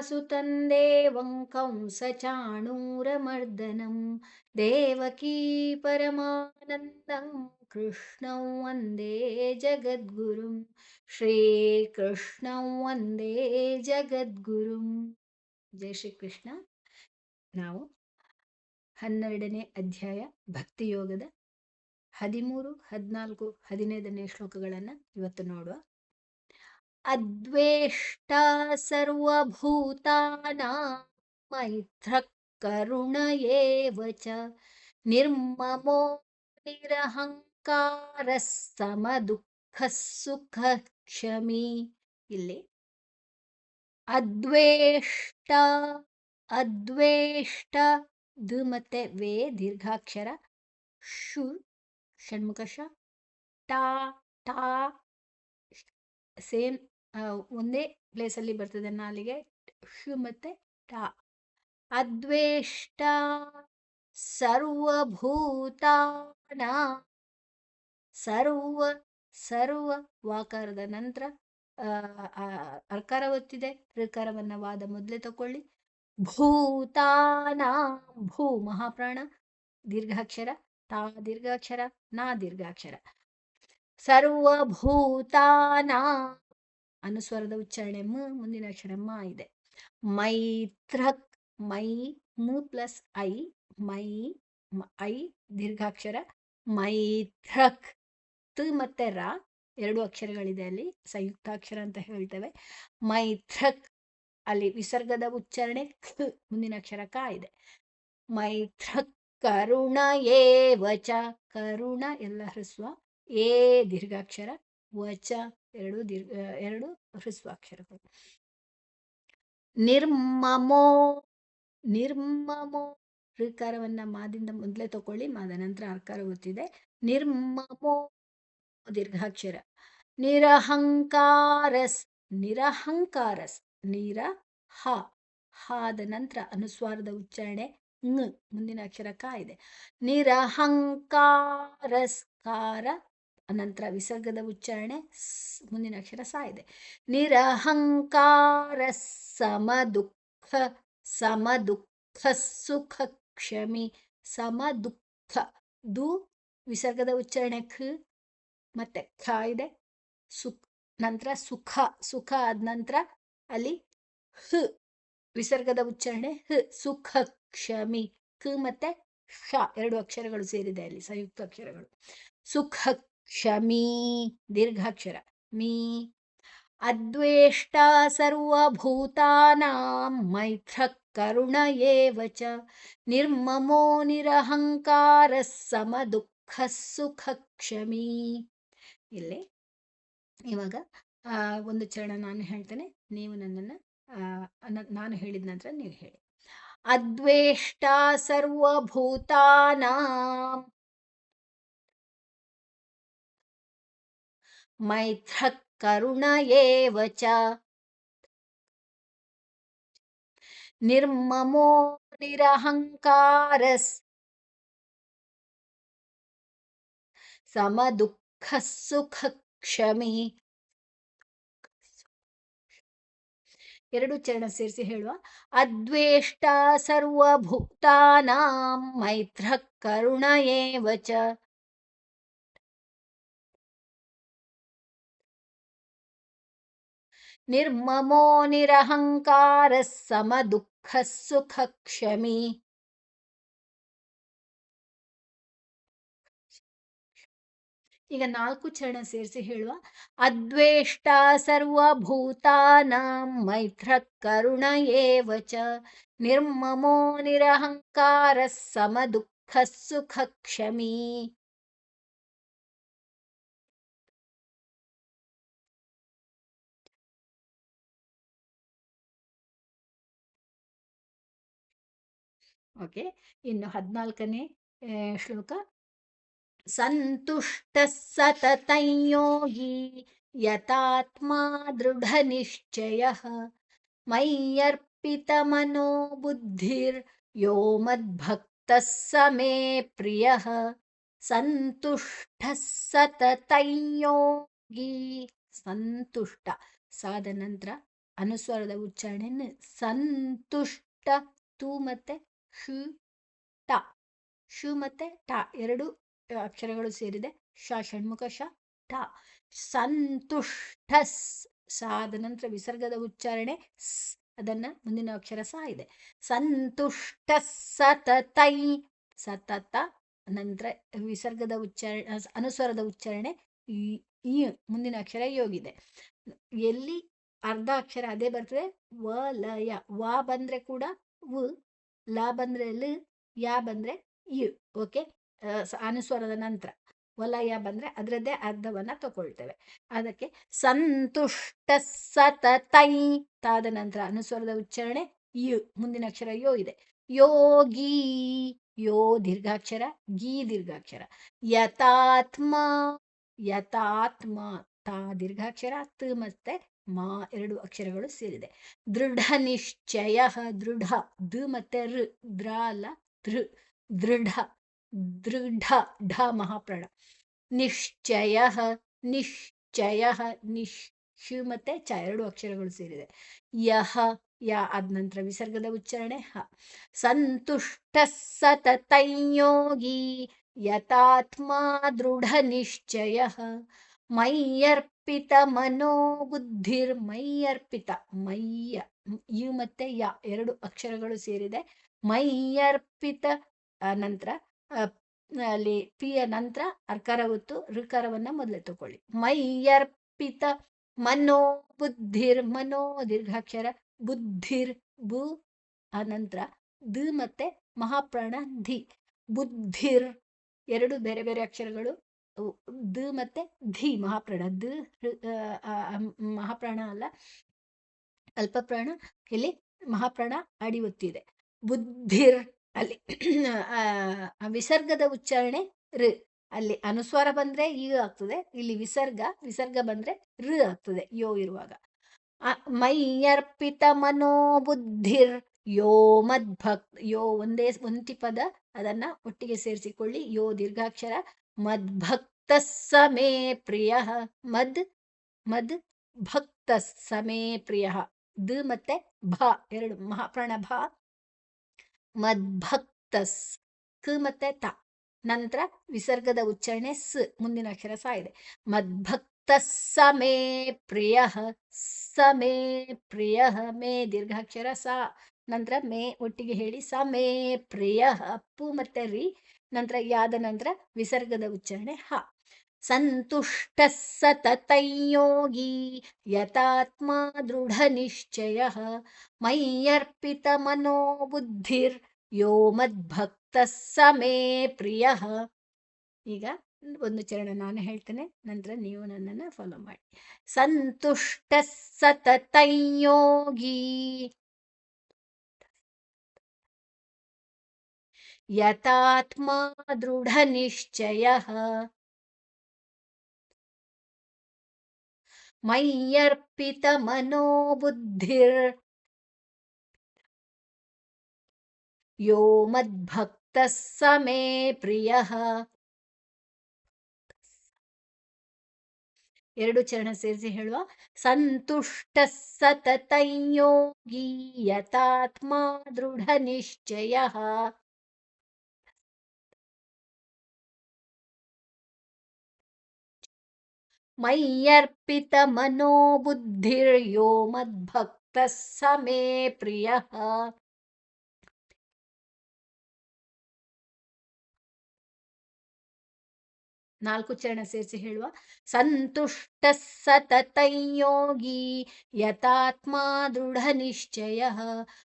वसुतन्देवं कंसचाणूरमर्दनं देवकी परमानन्दं कृष्णं वन्दे जगद्गुरुं ಶ್ರೀಕೃಷ್ಣಂ ವಂದೇ ಜಗದ್ಗುರುಂ ಜೈ ಶ್ರೀಕೃಷ್ಣ ನಾವು ಹನ್ನೆರಡನೇ ಅಧ್ಯಾಯ ಭಕ್ತಿಯೋಗದ ಹದಿಮೂರು ಹದಿನಾಲ್ಕು ಹದಿನೈದನೇ ಶ್ಲೋಕಗಳನ್ನು ಇವತ್ತು ನೋಡುವ ಕರುಣ ಏವ ಚ ನಿರ್ಮಮೋ ನಿರಹಂಕಾರ ಸಮದುಃಖ ಸುಖ ಕ್ಷಮಿ ಇಲ್ಲಿ ಅದ್ವೇಷ್ಟ ಅದ್ವೇಷ್ಟ ದು ಮತ್ತೆ ವೇ ದೀರ್ಘಾಕ್ಷರ ಶು ಷಣ್ಮುಖ ಟ ಟಾ ಸೇಮ್ ಒಂದೇ ಪ್ಲೇಸಲ್ಲಿ ಬರ್ತದೆ ನಾಲಿಗೆ ಶು ಮತ್ತೆ ಟಾ. ಅದ್ವೇಷ್ಟ ಸರ್ವಭೂತಾನ. ಸರ್ವ ಸರ್ವ ವಾಕಾರದ ನಂತರ ಅರ್ಕಾರ ಒತ್ತಿದೆ ಋಕಾರವನ್ನ ವಾದ ಮೊದಲೇ ತಕೊಳ್ಳಿ. ಭೂತಾನ, ಭೂ ಮಹಾಪ್ರಾಣ, ದೀರ್ಘಾಕ್ಷರ, ತಾ ದೀರ್ಘಾಕ್ಷರ, ನಾ ದೀರ್ಘಾಕ್ಷರ. ಸರ್ವಭೂತಾನ. ಅನುಸ್ವರದ ಉಚ್ಚಾರಣೆ ಮ, ಮುಂದಿನ ಅಕ್ಷರ ಮ ಇದೆ. ಮೈತ್ರಕ್, ಮೈ, ಮು ಪ್ಲಸ್ ಐ, ಮೈ ಐ, ದೀರ್ಘಾಕ್ಷರ, ಮೈತ್ರಕ್ ತ ಮತ್ತೆ ರ ಎರಡು ಅಕ್ಷರಗಳಿದೆ ಅಲ್ಲಿ, ಸಂಯುಕ್ತಾಕ್ಷರ ಅಂತ ಹೇಳ್ತೇವೆ. ಮೈತ್ರಕ್, ಅಲ್ಲಿ ವಿಸರ್ಗದ ಉಚ್ಚಾರಣೆ ಖ ಮುಂದಿನ ಅಕ್ಷರ ಕ ಇದೆ. ಮೈತ್ರಕ್, ಕರುಣ ಏ ವಚ ಕರುಣ ಎಲ್ಲ ಹ್ರಸ್ವ, ಏ ದೀರ್ಘಾಕ್ಷರ ವಚ ಎರಡು ದೀರ್ಘ ಎರಡು ಹೃಸ್ವಾಕ್ಷರಗಳು. ನಿರ್ಮಮೋ ನಿರ್ಮಮೋ, ಋಕಾರವನ್ನ ಮಾದಿಂದ ಮೊದಲೇ ತಗೊಳ್ಳಿ ಮಾದ ನಂತರ ಅರ್ಕಾರ ಗೊತ್ತಿದೆ. ನಿರ್ಮಮೋ, ದೀರ್ಘಾಕ್ಷರ. ನಿರಹಂಕಾರಸ್ ನಿರಹಂಕಾರಸ್, ನೀರ, ಹ, ಹಾದ ನಂತರ ಅನುಸ್ವಾರದ ಉಚ್ಚಾರಣೆ, ಮುಂದಿನ ಅಕ್ಷರ ಕ ಇದೆ. ನಿರಹಂಕಾರಸ್ಕಾರ ನಂತರ ವಿಸರ್ಗದ ಉಚ್ಚಾರಣೆ ಮುಂದಿನ ಅಕ್ಷರ ಸ ಇದೆ. ನಿರಹಂಕಾರ ಸಮ ದುಃಖ ಸಮ ದುಃಖ ಸುಖ ಕ್ಷಮಿ ಸಮ ದುಃಖ ದು ವಿಸರ್ಗದ ಉಚ್ಚಾರಣೆ ಖ ಮತ್ತೆ ಖ ಇದೆ. ಸುಖ, ನಂತರ ಸುಖ ಸುಖ ಆದ ನಂತರ ಅಲ್ಲಿ ಹ ವಿಸರ್ಗದ ಉಚ್ಚಾರಣೆ ಹ, ಸುಖ ಕ್ಷಮಿ ಕ ಮತ್ತೆ ಷ ಎರಡು ಅಕ್ಷರಗಳು ಸೇರಿದೆ ಅಲ್ಲಿ, ಸಂಯುಕ್ತ ಅಕ್ಷರಗಳು. ಸುಖ ಕ್ಷಮಿ ದೀರ್ಘಾಕ್ಷರ ಮೀ ಅದ್ವೇಷ್ಟ ಸರ್ವಭೂತಾನಾಂ ಮೈತ್ರ ಕರುಣ ಏವ ನಿರ್ಮಮೋ ನಿರಹಂಕಾರ ಸಮ ದುಃಖ ಸುಖ ಕ್ಷಮೀ ಇಲ್ಲಿ ಇವಾಗ ಒಂದು ಚರಣ ನಾನು ಹೇಳ್ತೇನೆ. ನೀವು ನನ್ನನ್ನು ನಾನು ಹೇಳಿದ ನಂತರ ನೀವು ಹೇಳಿ. ಅದ್ವೇಷ್ಟ ಸರ್ವಭೂತಾನ ಮೈತ್ರ ಕರುಣ ಏವ ಚ ನಿರ್ಮಮೋ ನಿರಹಂಕಾರಸ್ ಸಮ ದುಃಖ ಸುಖ ಕ್ಷಮಿ ಎರಡು ಚರಣ ಸೇರಿಸಿ ಹೇಳುವ। ಅದ್ವೇಷ್ಟ ಸರ್ವಭೂತಾನಾಂ ಮೈತ್ರ ಕರುಣ ಏವ ಚ ನಿರ್ಮಮೋ ನಿರಹಂಕಾರ ಸಮ ದುಃಖ ಸುಖ ಕ್ಷಮಿ ಈಗ ನಾಲ್ಕು ಚರಣ ಸೇರಿಸಿ ಹೇಳುವ. ಅದ್ವೇಷ್ಟ ಸರ್ವಭೂತಾನಾಂ ಮೈತ್ರ ಕರುಣ ಏವ ಚ ನಿರ್ಮಮೋ ನಿರಹಂಕಾರ ಸಮ ದುಃಖ ಸುಖ ಕ್ಷಮಿ ಓಕೆ, ಇನ್ನು ಹದಿನಾಲ್ಕನೇ ಶ್ಲೋಕ. ಸಂತುಷ್ಟ ಸತತಯೋಗಿ ಯಥಾತ್ಮ ದೃಢ ನಿಶ್ಚಯ ಮೈಯರ್ಪಿತ ಮನೋ ಬುದ್ಧಿರ್ ಯೋ ಮದ್ಭಕ್ತ ಸಮೇ ಪ್ರಿಯ ಸಂತುಷ್ಟ ಸತತಯೋಗಿ ಸಂತುಷ್ಟ. ಸಾದ ನಂತರ ಅನುಸ್ವರದ ಉಚ್ಚಾರಣೆಯನ್ನು ಸಂತುಷ್ಟ ತೂ ಮತ್ತೆ ಶು ಟ ಶು ಮತ್ತೆ ಟ ಎರಡು ಅಕ್ಷರಗಳು ಸೇರಿದೆ. ಶ ಷಣ್ಮುಖ ಶ ಟ ಸಂತುಷ್ಟಸ್ ಸಾದ ನಂತರ ವಿಸರ್ಗದ ಉಚ್ಚಾರಣೆ ಸ್, ಅದನ್ನ ಮುಂದಿನ ಅಕ್ಷರ ಸಹ ಇದೆ. ಸಂತುಷ್ಟ ಸತತೈ, ಸತತ ನಂತರ ವಿಸರ್ಗದ ಉಚ್ಚಾರಣೆ ಅನುಸ್ವರದ ಉಚ್ಚಾರಣೆ ಈ ಮುಂದಿನ ಅಕ್ಷರ ಯೋಗಿದೆ ಎಲ್ಲಿ ಅರ್ಧ ಅಕ್ಷರ ಅದೇ ಬರ್ತದೆ. ವ ಲಯ ವ ಬಂದ್ರೆ ಕೂಡ ವ ಲ ಬಂದ್ರೆ ಲ, ಯಾ ಬಂದ್ರೆ ಯು, ಓಕೆ? ಅನುಸ್ವರದ ನಂತರ. ವಲಯ ಬಂದ್ರೆ ಅದರದ್ದೇ ಅರ್ಧವನ್ನ ತಗೊಳ್ತೇವೆ. ಅದಕ್ಕೆ ಸಂತುಷ್ಟ ಸತತೈ ತಾದ ನಂತರ ಅನುಸ್ವರದ ಉಚ್ಚಾರಣೆ ಯು, ಮುಂದಿನ ಅಕ್ಷರ ಯೋ ಇದೆ. ಯೋಗಿ ಯೋ, ದೀರ್ಘಾಕ್ಷರ, ಗೀ, ದೀರ್ಘಾಕ್ಷರ. ಯಥಾತ್ಮ ಯಥಾತ್ಮ, ತಾ, ದೀರ್ಘಾಕ್ಷರ, ತ ಮತ್ತೆ ಮಾ ಎರಡು ಅಕ್ಷರಗಳು ಸೇರಿದೆ. ದೃಢ ನಿಶ್ಚಯ, ದೃಢ, ದ್ ಮತ್ತೆ ಋ ದ್ರ ಅಲ್ಲ ದೃ ದೃಢ ದೃಢ, ಢ ಮಹಾಪ್ರಾಣ ನಿಶ್ಚಯ ನಿಶ್ಚಯ ನಿಶ್ ಮತ್ತೆ ಚ ಎರಡು ಅಕ್ಷರಗಳು ಸೇರಿದೆ. ಯಹ, ಯ ಆದ ನಂತರ ವಿಸರ್ಗದ ಉಚ್ಚಾರಣೆ ಹ. ಸಂತುಷ್ಟ ಸತತೈಯೋಗಿ ಯಥಾತ್ಮ ದೃಢ ನಿಶ್ಚಯ ಮೈಯರ್ಪಿತ ಮನೋಬುದ್ಧಿರ್ ಮೈಯರ್ಪಿತ ಮೈಯ ಯು ಮತ್ತೆ ಯ ಎರಡು ಅಕ್ಷರಗಳು ಸೇರಿದೆ. ಮೈಯರ್ಪಿತ ನಂತರ ಅಲ್ಲಿ ಪಿಯ ನಂತರ ಅರ್ಕಾರ ಹೊತ್ತು ಋಕಾರವನ್ನ ಮೊದಲೇ ತಗೊಳ್ಳಿ ಮೈಯರ್ಪಿತ ಮನೋ ಬುದ್ಧಿರ್ ಮನೋ ದೀರ್ಘಾಕ್ಷರ, ಬುದ್ಧಿರ್, ಬು, ಆ, ನಂತರ, ದ ಮತ್ತೆ ಮಹಾಪ್ರಾಣ, ಧಿ. ಬುದ್ಧಿರ್, ಎರಡು ಬೇರೆ ಬೇರೆ ಅಕ್ಷರಗಳು. ದ ಮತ್ತೆ ಧಿ ಮಹಾಪ್ರಾಣ. ದ ಮಹಾಪ್ರಾಣ ಅಲ್ಲ, ಅಲ್ಪಪ್ರಾಣ ಇಲ್ಲಿ ಮಹಾಪ್ರಾಣ, ಅಡಿ ಒತ್ತಿದೆ. ಬುದ್ಧಿರ್ ಅಲ್ಲಿ ವಿಸರ್ಗದ ಉಚ್ಚಾರಣೆ ಋ ಅಲ್ಲಿ ಅನುಸ್ವಾರ ಬಂದ್ರೆ ಈ ಆಗ್ತದೆ, ಇಲ್ಲಿ ವಿಸರ್ಗ ವಿಸರ್ಗ ಬಂದ್ರೆ ಋ ಆಗ್ತದೆ, ಯೋ ಇರುವಾಗ. ಮೈಯರ್ಪಿತ ಮನೋಬುದ್ಧಿರ್, ಯೋ ಮದ್ಭಕ್, ಯೋ ಒಂದೇ ಒಂಟಿ ಪದ ಅದನ್ನ ಒಟ್ಟಿಗೆ ಸೇರಿಸಿಕೊಳ್ಳಿ, ಯೋ ದೀರ್ಘಾಕ್ಷರ ಮದ್ಭಕ್ತ ಸಮೇ ಪ್ರಿಯ. ಮದ್ ಮದ್ ಭಕ್ತ ಸಮೇ ಪ್ರಿಯ. ದ ಮತ್ತೆ ಭ, ಎರಡು ಮಹಾಪ್ರಾಣ ಭ. ಮದ್ಭಕ್ತಸ್, ಕ ಮತ್ತೆ ತ. ನಂತರ ವಿಸರ್ಗದ ಉಚ್ಚಾರಣೆ ಸ್, ಮುಂದಿನ ಅಕ್ಷರ ಸಹ ಇದೆ. ಮದ್ಭಕ್ತ ಸಮೇ ಪ್ರಿಯ ಸಮೇ ಪ್ರಿಯ, ಮೇ ದೀರ್ಘಾಕ್ಷರ ಸ. ನಂತರ ಮೇ ಒಟ್ಟಿಗೆ ಹೇಳಿ ಸಮೇ ಪ್ರಿಯ, ಪು ಮತ್ತೆ ರಿ. ನಂತರ ಯಾದ ನಂತರ ವಿಸರ್ಗದ ಉಚ್ಚಾರಣೆ ಹ. ಸಂತುಷ್ಟ ಸತತೈಯೋಗಿ ಯಥಾತ್ಮ ದೃಢ ನಿಶ್ಚಯ ಮೈಯರ್ಪಿತ ಮನೋಬುದ್ಧಿರ್ ಯೋ ಮದ್ಭಕ್ತ ಸಮೇ ಪ್ರಿಯ. ಈಗ ಒಂದು ಚರಣ ನಾನು ಹೇಳ್ತೇನೆ, ನಂತರ ನೀವು ನನ್ನನ್ನು ಫಾಲೋ ಮಾಡಿ. ಸಂತುಷ್ಟ ಸತತೈಯೋಗಿ ಯಥಾತ್ಮ ದೃಢ ನಿಶ್ಚಯ ಮೈಯರ್ಪಿತ ಮನೋಬುದ್ಧಿರ್ ಯೋ ಮದ್ಭಕ್ತ ಸಮೇ ಪ್ರಿಯ ಎರಡು ಚರಣ ಸೇರಿಸಿ ಹೇಳುವ ಸಂತುಷ್ಟ ಸತತೈಯೋಗಿ ಯಥಾತ್ಮ ದೃಢ ನಿಶ್ಚಯ ಮೈಯರ್ಪಿತ ಮನೋಬುದ್ಧಿರ್ ಯೋ ಮದ್ಭಕ್ತ ಸಮೇ ಪ್ರಿಯ ನಾಲ್ಕು ಚರಣ ಸೇರಿಸಿ ಹೇಳುವ. ಸಂತುಷ್ಟ ಸತತೈಯೋಗಿ ಯಥಾತ್ಮ ದೃಢ ನಿಶ್ಚಯ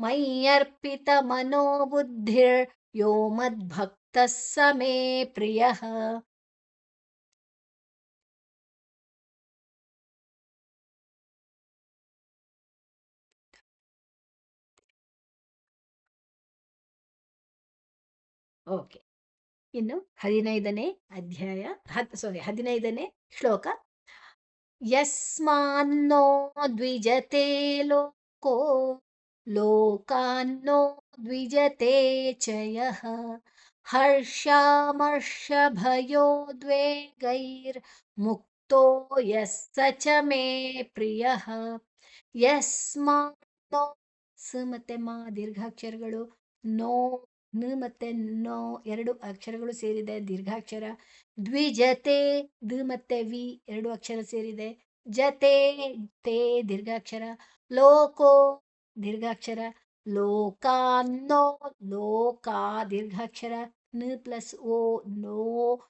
ಮೈಯರ್ಪಿತ ಮನೋಬುದ್ಧಿರ್ ಯೋ ಮದ್ಭಕ್ತ ಸಮೇ ಪ್ರಿಯ। ಓಕೆ. ಇನ್ನು ಹದಿನೈದನೇ ಅಧ್ಯಾಯ, ಹತ್ ಸಾರಿ ಹದಿನೈದನೇ ಶ್ಲೋಕ. ಯಸ್ಮಾನ್ನೋ ದ್ವಿಜತೆ ಲೋಕೋ, ಲೋಕಾನ್ನೋ ದ್ವಿಜತೆ ಚಯ ಹರ್ಷಾಮರ್ಷಭಯೋದ್ವೇಗೈರ್ ಮುಕ್ತೋ ಯಸ್ಸ ಚ ಮೇ ಪ್ರಿಯ. ಯಸ್ಮಾನ್ನೋ ಸ ಮತ್ತೆ ಮಾ ದೀರ್ಘಾಕ್ಷರಗಳು ನೋ ನ ಮತ್ತೆ ನೋ ಎರಡು ಅಕ್ಷರಗಳು ಸೇರಿದೆ, ದೀರ್ಘಾಕ್ಷರ. ದ್ವಿಜತೆ ದ ಮತ್ತೆ ವಿ ಎರಡು ಅಕ್ಷರ ಸೇರಿದೆ. ಜತೆ, ತೇ, ದೀರ್ಘಾಕ್ಷರ. ಲೋಕೋ, ದೀರ್ಘಾಕ್ಷರ. ಲೋಕಾನ್ನೋ ಲೋಕಾ, ದೀರ್ಘಾಕ್ಷರ. ನ ಪ್ಲಸ್ ಓ, ನೋ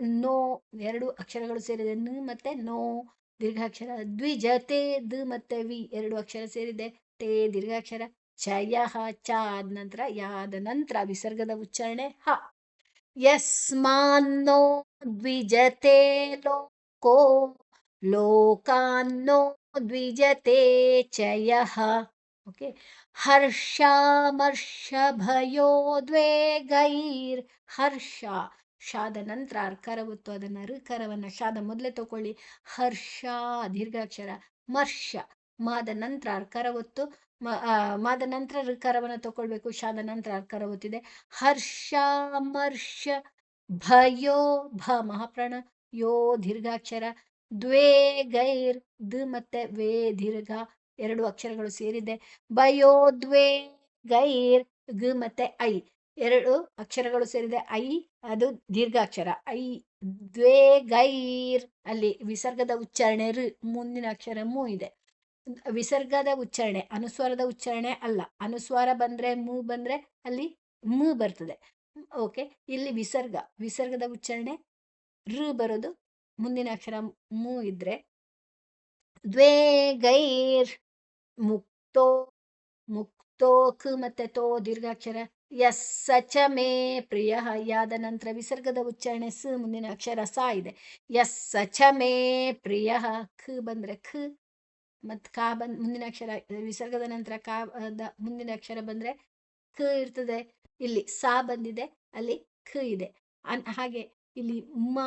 ನೋ ಎರಡು ಅಕ್ಷರಗಳು ಸೇರಿದೆ. ನ ಮತ್ತೆ ನೋ, ದೀರ್ಘಾಕ್ಷರ. ದ್ವಿಜತೆ ದ ಮತ್ತೆ ವಿ ಎರಡು ಅಕ್ಷರ ಸೇರಿದೆ. ತೇ, ದೀರ್ಘಾಕ್ಷರ. ಚಯ ಚ ಆದ ನಂತರ ಯಾದ ನಂತರ ವಿಸರ್ಗದ ಉಚ್ಚಾರಣೆ ಹ. ಯಸ್ಮಾನ್ನೋ ದ್ವಿಜತೆ ಲೋಕೋ, ಲೋಕಾನ್ನೋ ದ್ವಿಜತೆ ಚಯ ಓಕೆ. ಹರ್ಷಾಮರ್ಷ ಗೈರ್ ಹರ್ಷ. ಶಾದ ನಂತರ ಅರ್ಕಾರ ಗೊತ್ತು, ಅದನ್ನ ಋಕರವನ್ನ ಶಾದ ಮೊದಲೇ ತಗೊಳ್ಳಿ. ಹರ್ಷ ದೀರ್ಘಾಕ್ಷರ ಮರ್ಷ. ಮಾದ ನಂತರ ಅರ್ಕಾರ ಒತ್ತು ಮಾದ ನಂತರ ಋಕಾರವನ್ನು ತಗೊಳ್ಬೇಕು, ಶಾದ ನಂತರ ಅರ್ಕಾರ ಹರ್ಷ ಹರ್ಷಾಮರ್ಷ ಭಯೋ, ಭ, ಮಹಾಪ್ರಾಣ, ಯೋ, ದೀರ್ಘಾಕ್ಷರ, ದ್ವೇ, ಗೈರ್, ದ್ ಮತ್ತೆ ವೇ, ದೀರ್ಘ ಎರಡು ಅಕ್ಷರಗಳು ಸೇರಿದೆ. ಭಯೋ, ದ್ವೇ, ಗೈರ್, ಗ ಮತ್ತೆ ಐ ಎರಡು ಅಕ್ಷರಗಳು ಸೇರಿದೆ. ಐ, ಅದು ದೀರ್ಘಾಕ್ಷರ. ಐ, ದ್ವೇ, ಗೈರ್ ಅಲ್ಲಿ ವಿಸರ್ಗದ ಉಚ್ಚಾರಣೆ ಋ ಮುಂದಿನ ಅಕ್ಷರ ಮೂ ಇದೆ. ವಿಸರ್ಗದ ಉಚ್ಚಾರಣೆ, ಅನುಸ್ವಾರದ ಉಚ್ಚಾರಣೆ ಅಲ್ಲ. ಅನುಸ್ವಾರ ಬಂದ್ರೆ ಮೂ ಬಂದ್ರೆ ಅಲ್ಲಿ ಮೂ ಬರ್ತದೆ. ಓಕೆ ಇಲ್ಲಿ ವಿಸರ್ಗ, ವಿಸರ್ಗದ ಉಚ್ಚಾರಣೆ ಋ ಬರೋದು ಮುಂದಿನ ಅಕ್ಷರ ಮೂ ಇದ್ರೆ ದ್ವೇ ಗೈರ್ ಮುಕ್ತೋ ಮುಕ್ತೋ ಖ ಮತ್ತೆ ತೋ ದೀರ್ಘಾಕ್ಷರ ಎಸ್ ಸಚ ಮೇ ಪ್ರಿಯ. ಯಾದ ನಂತರ ವಿಸರ್ಗದ ಉಚ್ಚಾರಣೆ ಸ ಮುಂದಿನ ಅಕ್ಷರ ಸ ಇದೆ. ಎಸ್ ಸಚ ಮೇ ಪ್ರಿಯ. ಖ ಬಂದ್ರೆ ಖ ಮತ್ ಕಾ ಬಂದ ಮುಂದಿನ ಅಕ್ಷರ ವಿಸರ್ಗದ ನಂತರ ಕಾ ಮುಂದಿನ ಅಕ್ಷರ ಬಂದರೆ ಕ ಇರ್ತದೆ. ಇಲ್ಲಿ ಸಾ ಬಂದಿದೆ, ಅಲ್ಲಿ ಖ ಇದೆ. ಅನ್ ಹಾಗೆ ಇಲ್ಲಿ ಮ,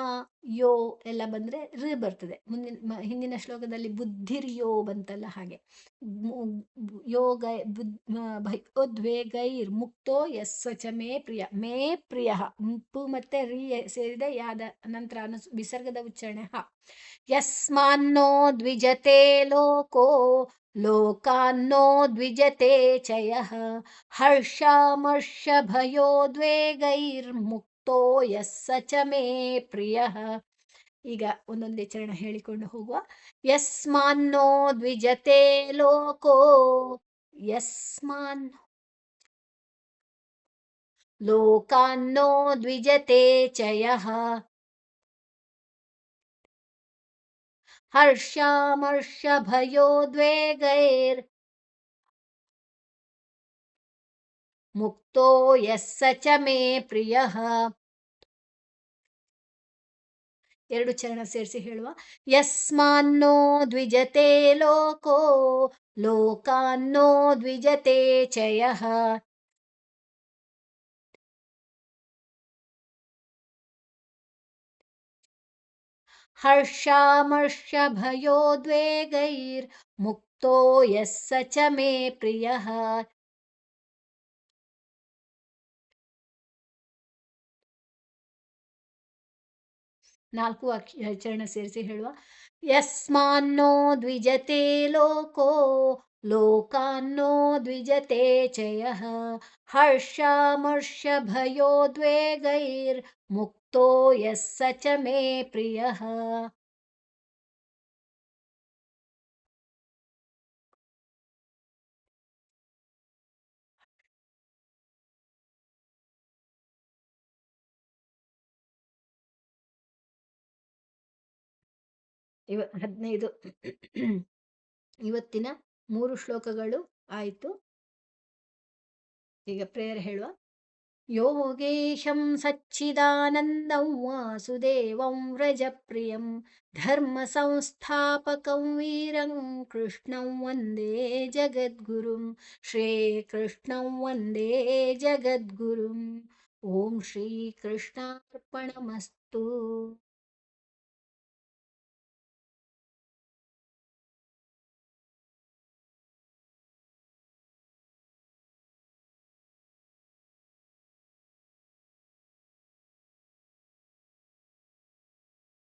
ಯೋ ಎಲ್ಲ ಬಂದ್ರೆ ರ ಬರ್ತದೆ. ಮುಂದಿನ ಹಿಂದಿನ ಶ್ಲೋಕದಲ್ಲಿ ಬುದ್ಧಿರ್ ಯೋ ಬಂತಲ್ಲ ಹಾಗೆ. ಯೋಗ ಭಯೋದ್ವೇಗೈರ್ ಮುಕ್ತೋ ಯಸ್ ಚ ಮೇ ಪ್ರಿಯ ಮೇ ಪ್ರಿಯ ಪು ಮತ್ತೆ ರಿ ಸೇರಿದೆ. ಯಾದ ನಂತರ ಅನು ವಿಸರ್ಗದ ಉಚ್ಚಾರಣೆ ಹ. ಯಸ್ಮಾನ್ನೋ ದ್ವಿಜತೆ ಲೋಕೋ, ಲೋಕಾನ್ನೋ ದ್ವಿಜತೆ ಚಯ. ಹರ್ಷಾಮರ್ಷ ಭಯೋದ್ವೇಗೈರ್ ಮುಕ್ತೋ ಯಸ್ಸ ಚ ಮೇ ಪ್ರಿಯ. ಈಗ ಒಂದೊಂದೇ ಚರಣ ಹೇಳಿಕೊಂಡು ಹೋಗುವ. ಯಸ್ಮಾನ್ನೋ ದ್ವಿಜತೆ ಲೋಕೋ. ಯಸ್ಮಾನ್ ಲೋಕಾನ್ನೋ ದ್ವಿಜತೆ ಚಯ. ಹರ್ಷಾಮರ್ಷ ಭಯೋದ್ವೇಗೈರ್ ಮುಕ್ತೋ ಯಸ್ಸ ಚ ಮೇ ಪ್ರಿಯ ಎರಡು ಚರಣ ಸೇರಿಸಿ ಹೇಳುವ. ಯಸ್ಮಾನ್ನೋ ದ್ವಿಜತೆ ಲೋಕೋ, ಲೋಕಾನ್ನೋ ದ್ವಿಜತೆ ಚಯ। ಹರ್ಷಾಮರ್ಷ ಭಯೋದ್ವೇಗೈರ್ ಮುಕ್ತೋ ಯಸ್ಸ ಚ ಮೇ ಪ್ರಿಯ। ನಾಲ್ಕು ಅಕ್ಷ, ಚರಣ ಸೇರಿಸಿ ಹೇಳುವ. ಯಸ್ಮಾನ್ನೋ ದ್ವಿಜತೆ ಲೋಕೋ, ಲೋಕಾನ್ನೋ ದ್ವಿಜತೆ ಚಯ. ಹರ್ಷಾಮರ್ಷ ಭಯೋದ್ವೇಗೈರ್ ಮುಕ್ತೋ ಯಸ್ಸ ಚ ಮೇ ಪ್ರಿಯ. ಇವ ಹದಿನೈದು ಇವತ್ತಿನ ಮೂರು ಶ್ಲೋಕಗಳು ಆಯಿತು. ಈಗ ಪ್ರೇಯರ್ ಹೇಳುವ. ಯೋಗೇಶಂ ಸಚ್ಚಿದಾನಂದಂ ವಾಸುದೇವಂ ವ್ರಜಪ್ರಿಯಂ ಧರ್ಮ ಸಂಸ್ಥಾಪಕಂ ವೀರಂ ಕೃಷ್ಣಂ ವಂದೇ ಜಗದ್ಗುರುಂ ಶ್ರೀಕೃಷ್ಣಂ ವಂದೇ ಜಗದ್ಗುರುಂ. ಓಂ ಶ್ರೀಕೃಷ್ಣಾರ್ಪಣಮಸ್ತು.